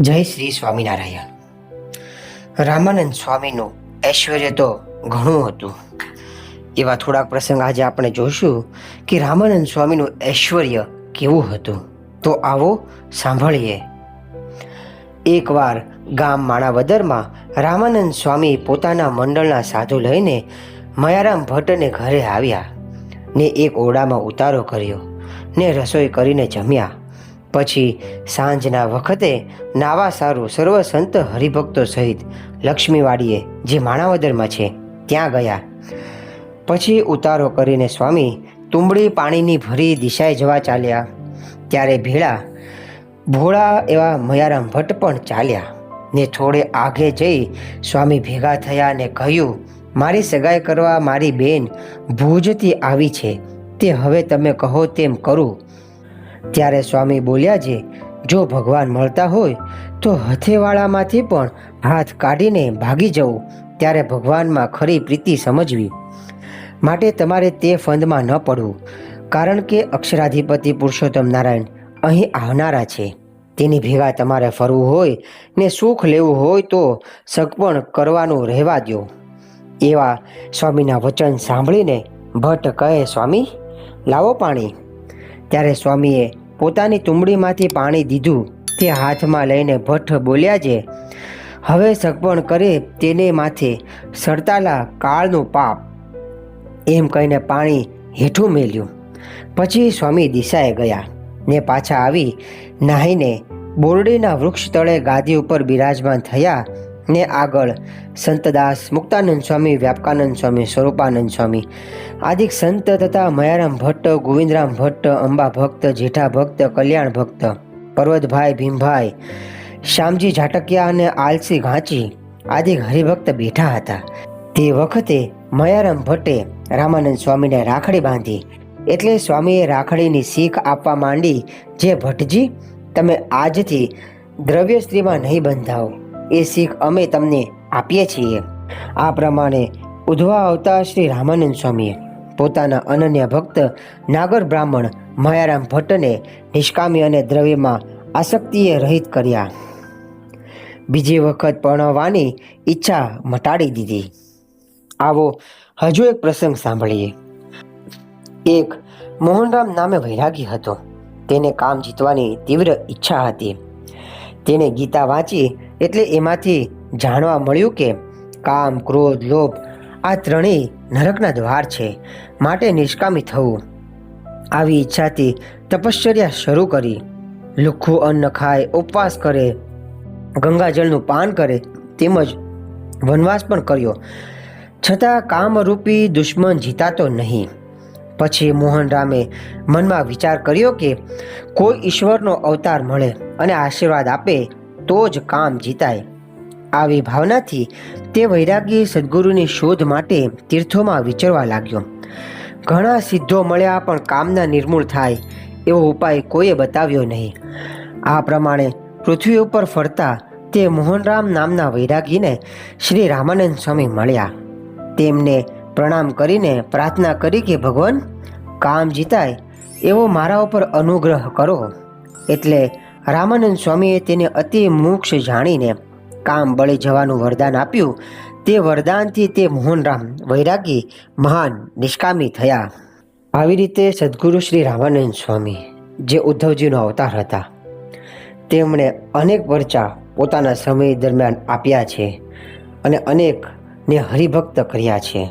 જય શ્રી સ્વામિનારાયણ. રામાનંદ સ્વામીનું ઐશ્વર્ય તો ઘણું હતું. એવા થોડાક પ્રસંગ આજે આપણે જોઈશું કે રામાનંદ સ્વામીનું ઐશ્વર્ય કેવું હતું. તો આવો સાંભળીએ. એકવાર ગામ માણાવદરમાં રામાનંદ સ્વામી પોતાના મંડળના સાધુ લઈને મયારામ ભટ્ટને ઘરે આવ્યા ને એક ઓરડામાં ઉતારો કર્યો ને રસોઈ કરીને જમ્યા. પછી સાંજના વખતે નાવા સારું સર્વ સંત હરિભક્તો સહિત લક્ષ્મીવાડીએ જે માણાવદરમાં છે, ત્યાં ગયા. પછી ઉતારો કરીને સ્વામી તુંબડી પાણીની ભરી દિશાએ જવા ચાલ્યા. ત્યારે ભેળા, ભોળા એવા મયારામ ભટ્ટ પણ ચાલ્યા ને થોડે આગે જઈ સ્વામી ભેગા થયા ને કહ્યું, મારી સગાઈ કરવા મારી બેન ભુજથી આવી છે. તે હવે તમે કહો તેમ કરું. ત્યારે સ્વામી બોલ્યા છે, જો ભગવાન મળતા હોય, તો હથેવાળામાંથી પણ હાથ કાઢીને ભાગી જવું. ત્યારે ભગવાનમાં ખરી પ્રીતિ સમજવી. માટે તમારે તે ફંદમાં ન પડવું. કારણ કે અક્ષરાધિપતિ પુરુષોત્તમ નારાયણ અહીં આવનારા છે. તેની ભેગા તમારે ફરવું હોય ને સુખ લેવું હોય તો સગપણ કરવાનું રહેવા દો એવા સ્વામીના વચન સાંભળીને ભટ્ટ કહે, સ્વામી, લાવો પાણી. ત્યારે સ્વામીએ પોતાની તુંબડીમાંથી પાણી દીધું, તે હાથમાં લઈને ભઠ્ઠ બોલ્યા છે, હવે સગપણ કરે તેને માથે, સરતાલા કાળનું પાપ. એમ કહીને પાણી હેઠું મેલ્યું. પછી સ્વામી દિશાએ ગયા ને પાછા આવી નાહીને બોરડીના વૃક્ષ તળે ગાદી ઉપર બિરાજમાન થયા ને આગળ સંતદાસ મુક્તાનંદ સ્વામી, વ્યાપકાનંદ સ્વામી, સ્વરૂપાનંદ સ્વામી. આદિક સંત તથા મયારામ ભટ્ટ, ગોવિંદરામ ભટ્ટ, અંબા ભક્ત, જેઠા ભક્ત, કલ્યાણ ભક્ત, પર્વતભાઈ, ભીમભાઈ, શ્યામજી ઝાટકિયા અને આલસી ઘાંચી આદિક હરિભક્ત બેઠા હતા. તે વખતે મયારામ ભટ્ટે રામાનંદ સ્વામીને રાખડી બાંધી એટલે સ્વામીએ રાખડીની શીખ આપવા માંડી, જે ભટ્ટજી, તમે આજથી દ્રવ્ય સ્ત્રીમાં નહીં બંધાવો. એ શીખ અમે તમને આપીએ છીએ. આ પ્રમાણે ઉધવા આવતા શ્રી રામાનંદ સ્વામીએ પોતાના અનન્ય ભક્ત નાગર બ્રાહ્મણ માયારામ ભટ્ટને નિષ્કામી અને દ્રવ્યમાં આસક્તિએ રહિત કર્યા. બીજી વખત પરણવાની ઈચ્છા મટાડી દીધી. આવો હજુ એક પ્રસંગ સાંભળીએ. એક મોહનરામ નામે વૈરાગી હતો. તેને કામ જીતવાની તીવ્ર ઈચ્છા હતી. તેને ગીતા વાંચી એટલે એમાંથી જાણવા મળ્યું કે કામ, ક્રોધ, લોભ આ ત્રણેય નરકના દ્વાર છે, માટે નિષ્કામી થવું. આવી ઈચ્છાથી તપશ્ચર્યા શરૂ કરી. લુખ્ખું અન્ન ખાય, ઉપવાસ કરે, ગંગાજળનું પાન કરે, તેમજ વનવાસ પણ કર્યો. છતાં કામરૂપી દુશ્મન જીતાતો નહીં. પછી મોહનરામે મનમાં વિચાર કર્યો કે કોઈ ઈશ્વરનો અવતાર મળે અને આશીર્વાદ આપે, તો જ કામ જીતાય. આવી ભાવનાથી તે વૈરાગી સદગુરુની શોધ માટે તીર્થોમાં વિચરવા લાગ્યો. ઘણા સિદ્ધો મળ્યા પણ કામના નિર્મૂળ થાય, એવો ઉપાય કોઈએ બતાવ્યો નહીં. આ પ્રમાણે પૃથ્વી ઉપર ફરતા તે મોહનરામ નામના વૈરાગીને શ્રી રામાનંદ સ્વામી મળ્યા. તેમને પ્રણામ કરીને પ્રાર્થના કરી કે ભગવાન, કામ જીતાય એવો મારા ઉપર અનુગ્રહ કરો. એટલે રામાનંદ સ્વામીએ તેને અતિ મોક્ષ જાણીને કામ બળી જવાનું વરદાન આપ્યું. તે વરદાનથી તે મોહનરામ વૈરાગી, મહાન, નિષ્કામી થયા. આવી રીતે સદગુરુ શ્રી રામાનંદ સ્વામી, જે ઉદ્ધવજીનો અવતાર હતા, તેમણે અનેક પરચા પોતાના સમય દરમિયાન આપ્યા છે અને અનેકને હરિભક્ત કર્યા છે.